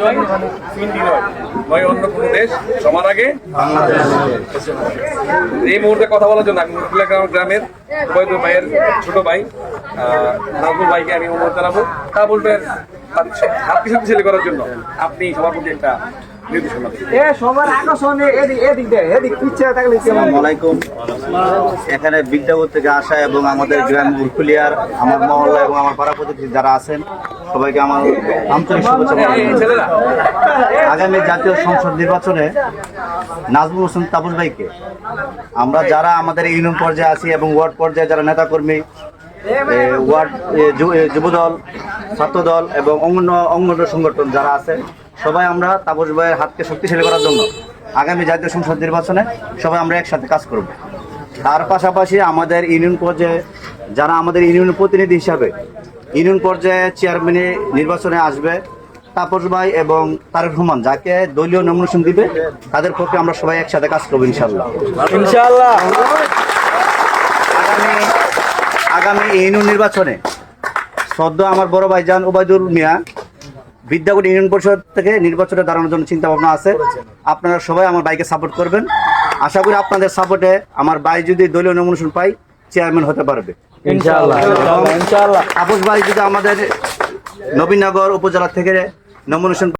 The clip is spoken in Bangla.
নয় তিনটি নয়। নয় অন্য কোনো দেশ সবার আগে এই মুহূর্তে কথা বলার জন্য আমি মুরগুলা গ্রাম গ্রামের উভয়দুর ভাইয়ের ছোট ভাই নাজমুল ভাইকে আমি অনুরোধ জানাব। তা বলবেন হাতকে শক্তিশালী করার জন্য। আপনি সবার প্রতি একটা এখানে বিদ্যাপুর থেকে আসা এবং আমাদের গ্রাম উরকুলিয়ার আমার মহল্লা এবং আমার পাড়া প্রতিবেশী যারা আছেন সবাইকে আমার আন্তরিক শুভেচ্ছা। আগামী জাতীয় সংসদ নির্বাচনে নাজমুল হোসেন তাবুল ভাইকে আমরা যারা আমাদের ইউনিয়ন পর্যায়ে আছি এবং ওয়ার্ড পর্যায়ে যারা নেতাকর্মী ওয়ার্ড যুবদল, ছাত্রদল এবং অঙ্গন অঙ্গন সংগঠন যারা আছে, সবাই আমরা তাপস ভাইয়ের হাতকে শক্তিশালী করার জন্য আগামী জাতীয় সংসদ নির্বাচনে সবাই আমরা একসাথে কাজ করব তার পাশাপাশি আমাদের ইউনিয়ন পর্যায়ে, যারা আমাদের ইউনিয়ন প্রতিনিধি হিসাবে ইউনিয়ন পর্যায়ে চেয়ারম্যানে নির্বাচনে আসবে। তাপস ভাই এবং তারেক রহমান যাকে দলীয় নমিনেশন দিবে তাদের পক্ষে আমরা সবাই একসাথে কাজ করব ইনশাল্লাহ আগামী আগামী ইউনিয়ন নির্বাচনে সদ্য আমার বড় ভাইজান ওবায়দুল মিয়া বিদ্যাগুড়ি ইউনিয়ন পরিষদ থেকে নির্বাচনে দাঁড়ানোর জন্য চিন্তা ভাবনা আছে। আপনারা সবাই আমার বাইকে সাপোর্ট করবেন। আশা করি আপনাদের সাপোর্টে আমার ভাই যদি দলীয় নমিনেশন পাই চেয়ারম্যান হতে পারবে। ইনশাআল্লাহ। ইনশাআল্লাহ। আপোস ভাই যদি আমাদের নবীনগর উপজেলা থেকে নমিনেশন